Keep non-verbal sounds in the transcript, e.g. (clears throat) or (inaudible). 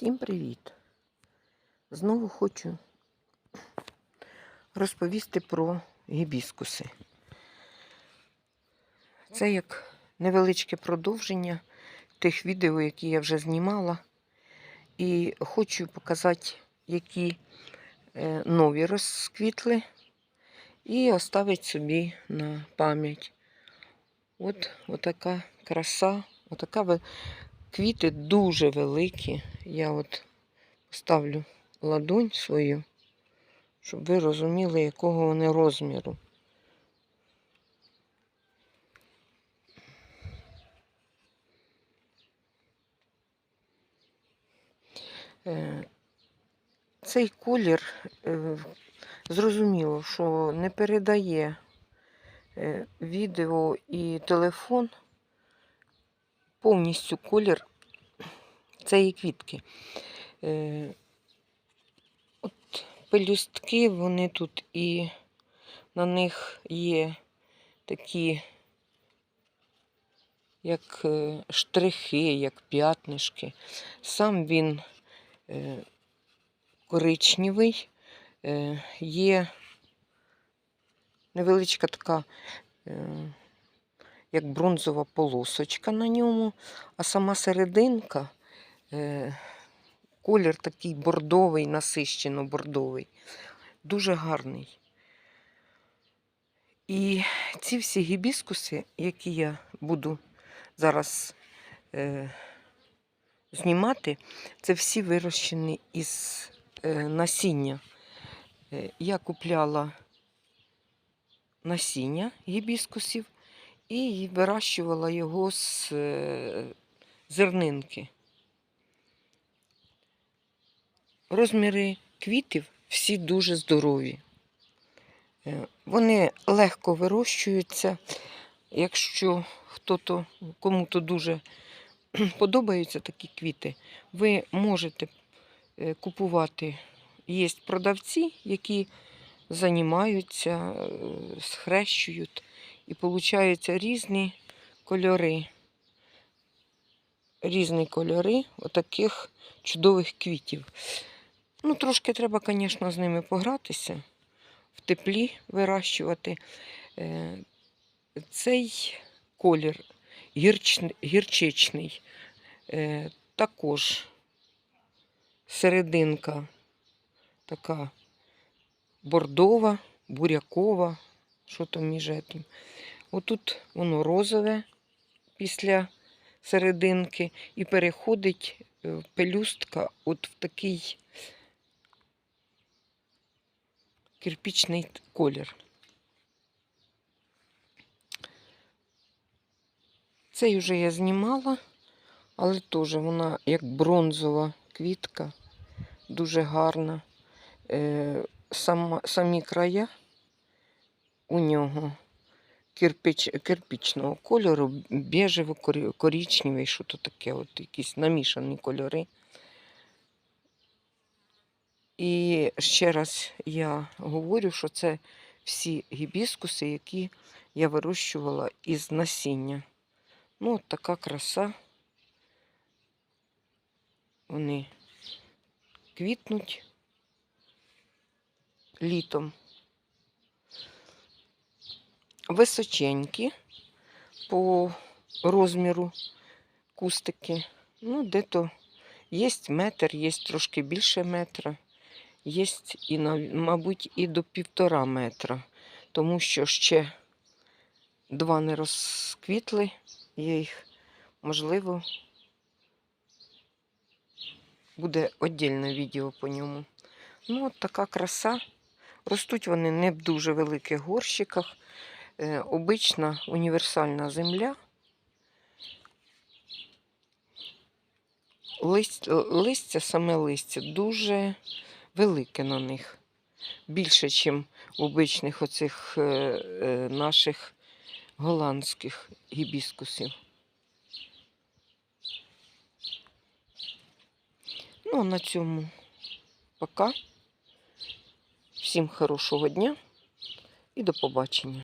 Всім привіт! Знову хочу розповісти про гібіскуси. Це як невеличке продовження тих відео, які я вже знімала. І хочу показати, які е, нові розквітли, і оставити собі на пам'ять. От отака краса, отака квіти дуже великі. Я от поставлю ладонь свою, щоб ви розуміли, якого вони розміру. Е, Цей колір е, зрозуміло, що не передає е, відео і телефон повністю колір цієї квітки. Е, От пелюстки, вони тут і на них є такі, як е, штрихи, як п'ятнишки. Сам він е, коричневий, є невеличка така, як бронзова полосочка на ньому, а сама серединка, е, колір такий бордовий, насищено бордовий, дуже гарний. І ці всі гібіскуси, які я буду зараз е, знімати, це всі вирощені із е, насіння. Е, я купляла насіння гібіскусів і вирощувала його з е, зернинки. Розміри квітів всі дуже здорові. Е, Вони легко вирощуються. Якщо хто-то, кому-то дуже (clears throat) подобаються такі квіти, ви можете е, купувати. Є продавці, які займаються, схрещують і получаються різні кольори. Різні кольори отаких чудових квітів. Ну, трошки треба, звісно, з ними погратися, в теплі вирощувати. Е, Цей колір гірч- гірчичний, е, також серединка така бордова, бурякова, що там між. Отут воно розове після серединки і переходить е, пелюстка от в такий кирпічний колір. Цей вже я знімала, але теж вона як бронзова квітка, дуже гарна. Е, сама, самі края у нього кирпич, кирпічного кольору, біжево коричневий, що то таке, от якісь намішані кольори. І ще раз я говорю, що це всі гібіскуси, які я вирощувала із насіння. Ну, от така краса. Вони квітнуть літом. Височенькі по розміру кустики. Ну, де-то є метр, є трошки більше метра, є і, мабуть, і до півтора метра, тому що ще два не розквітли, я їх, можливо, буде віддільне відео по ньому. Ну, от така краса. Ростуть вони не в дуже великих горщиках. Е, обична універсальна земля. Лист, листя, саме листя, дуже велике на них. Більше, ніж обичних оцих е, е, наших голландських гібіскусів. Ну, а на цьому пока. Всім хорошого дня і до побачення.